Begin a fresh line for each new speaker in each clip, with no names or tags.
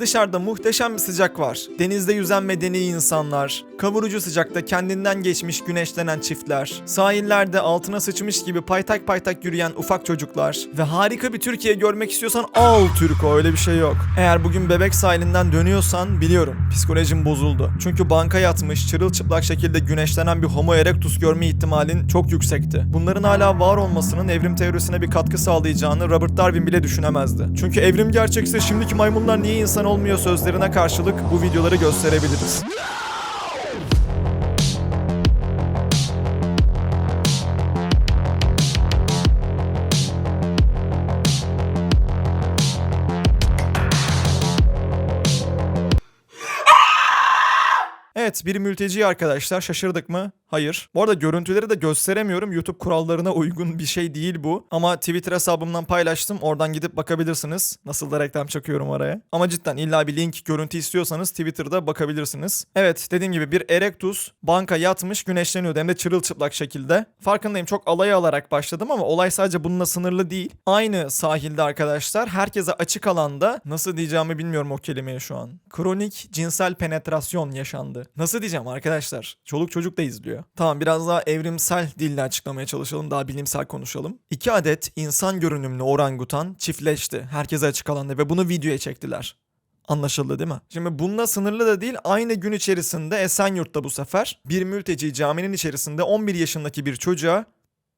Dışarıda muhteşem bir sıcak var. Denizde yüzen medeni insanlar, kavurucu sıcakta kendinden geçmiş güneşlenen çiftler, sahillerde altına sıçmış gibi paytak paytak yürüyen ufak çocuklar ve harika bir Türkiye görmek istiyorsan al Türko öyle bir şey yok. Eğer bugün bebek sahilinden dönüyorsan biliyorum psikolojim bozuldu. Çünkü banka yatmış çırılçıplak şekilde güneşlenen bir homo erectus görme ihtimalin çok yüksekti. Bunların hala var olmasının evrim teorisine bir katkı sağlayacağını Robert Darwin bile düşünemezdi. Çünkü evrim gerçekse şimdiki maymunlar niye insan olmuyor sözlerine karşılık bu videoları gösterebiliriz. Evet bir mülteci arkadaşlar şaşırdık mı? Hayır. Bu arada görüntüleri de gösteremiyorum. YouTube kurallarına uygun bir şey değil bu. Ama Twitter hesabımdan paylaştım. Oradan gidip bakabilirsiniz. Nasıl da reklam çakıyorum oraya. Ama cidden illa bir link görüntü istiyorsanız Twitter'da bakabilirsiniz. Evet dediğim gibi bir Erectus banka yatmış güneşleniyordu hem de çırılçıplak şekilde. Farkındayım çok alay alarak başladım ama olay sadece bununla sınırlı değil. Aynı sahilde arkadaşlar herkese açık alanda nasıl diyeceğimi bilmiyorum o kelimeyi şu an. Kronik cinsel penetrasyon yaşandı. Nasıl diyeceğim arkadaşlar? Çoluk çocuk da izliyor. Tamam biraz daha evrimsel dille açıklamaya çalışalım. Daha bilimsel konuşalım. İki adet insan görünümlü orangutan çiftleşti. Herkese açık alanda ve bunu videoya çektiler. Anlaşıldı değil mi? Şimdi bununla sınırlı da değil aynı gün içerisinde Esenyurt'ta bu sefer bir mülteci caminin içerisinde 11 yaşındaki bir çocuğa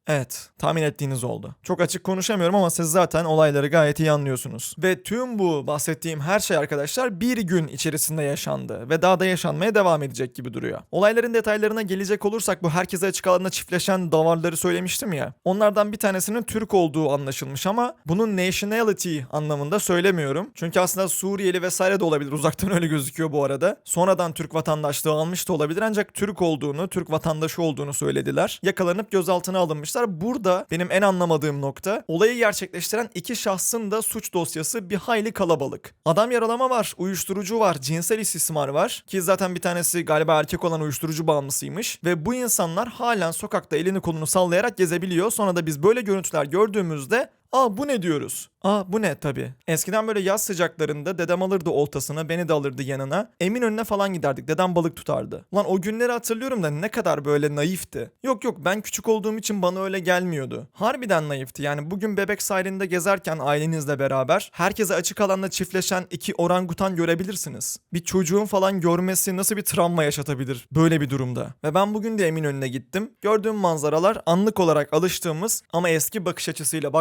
Evet, tahmin ettiğiniz oldu. Çok açık konuşamıyorum ama siz zaten olayları gayet iyi anlıyorsunuz. Ve tüm bu bahsettiğim her şey arkadaşlar bir gün içerisinde yaşandı ve daha da yaşanmaya devam edecek gibi duruyor. Olayların detaylarına gelecek olursak bu herkese açık alanda çiftleşen davarları söylemiştim ya. Onlardan bir tanesinin Türk olduğu anlaşılmış ama bunun nationality anlamında söylemiyorum. Çünkü aslında Suriyeli vesaire de olabilir. Uzaktan öyle gözüküyor bu arada. Sonradan Türk vatandaşlığı almış da olabilir ancak Türk olduğunu, Türk vatandaşı olduğunu söylediler. Yakalanıp gözaltına alınmışlar. Burada benim en anlamadığım nokta olayı gerçekleştiren iki şahsın da suç dosyası bir hayli kalabalık. Adam yaralama var, uyuşturucu var, cinsel istismar var ki zaten bir tanesi galiba erkek olan uyuşturucu bağımlısıymış ve bu insanlar halen sokakta elini kolunu sallayarak gezebiliyor. Sonra da biz böyle görüntüler gördüğümüzde Aa bu ne diyoruz? Aa bu ne tabi. Eskiden böyle yaz sıcaklarında dedem alırdı oltasını beni de alırdı yanına. Emin önüne falan giderdik dedem balık tutardı. Lan o günleri hatırlıyorum da ne kadar böyle naifti. Yok yok ben küçük olduğum için bana öyle gelmiyordu. Harbiden naifti yani bugün bebek sahilinde gezerken ailenizle beraber herkese açık alanda çiftleşen iki orangutan görebilirsiniz. Bir çocuğun falan görmesi nasıl bir travma yaşatabilir böyle bir durumda. Ve ben bugün de emin önüne gittim. Gördüğüm manzaralar anlık olarak alıştığımız ama eski bakış açısıyla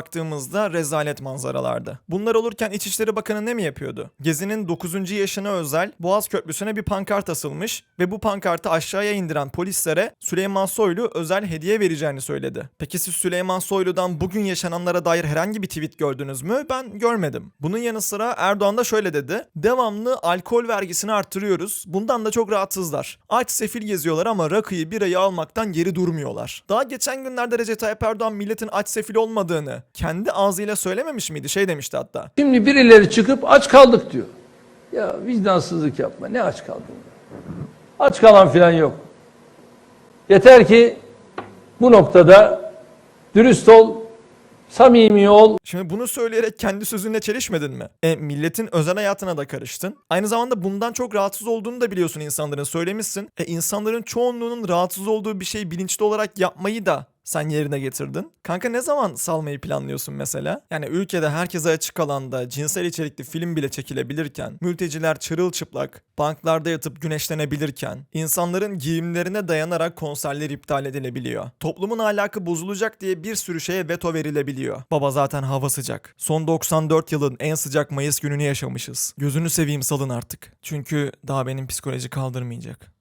baktığımızda rezalet manzaralardı. Bunlar olurken İçişleri Bakanı ne mi yapıyordu? Gezi'nin 9. yaşına özel Boğaz Köprüsü'ne bir pankart asılmış ve bu pankartı aşağıya indiren polislere Süleyman Soylu özel hediye vereceğini söyledi. Peki siz Süleyman Soylu'dan bugün yaşananlara dair herhangi bir tweet gördünüz mü? Ben görmedim. Bunun yanı sıra Erdoğan da şöyle dedi. Devamlı alkol vergisini arttırıyoruz. Bundan da çok rahatsızlar. Aç sefil geziyorlar ama rakıyı birayı almaktan geri durmuyorlar. Daha geçen günlerde Recep Tayyip Erdoğan milletin aç sefil olmadığını kendi ağzıyla söylememiş miydi? Şey demişti hatta.
Şimdi birileri çıkıp aç kaldık diyor. Ya vicdansızlık yapma. Ne aç kaldın? Aç kalan filan yok. Yeter ki bu noktada dürüst ol, samimi ol,
Şimdi bunu söyleyerek kendi sözünle çelişmedin mi? E milletin özel hayatına da karıştın. Aynı zamanda bundan çok rahatsız olduğunu da biliyorsun insanların söylemişsin. E insanların çoğunluğunun rahatsız olduğu bir şeyi bilinçli olarak yapmayı da sen yerine getirdin. Kanka ne zaman salmayı planlıyorsun mesela? Yani ülkede herkese açık alanda cinsel içerikli film bile çekilebilirken, mülteciler çırılçıplak, banklarda yatıp güneşlenebilirken, insanların giyimlerine dayanarak konserler iptal edilebiliyor. Toplumun ahlakı bozulacak diye bir sürü şeye veto verilebiliyor. Baba zaten hava sıcak. Son 94 yılın en sıcak Mayıs gününü yaşamışız. Gözünü seveyim salın artık. Çünkü daha benim psikoloji kaldırmayacak.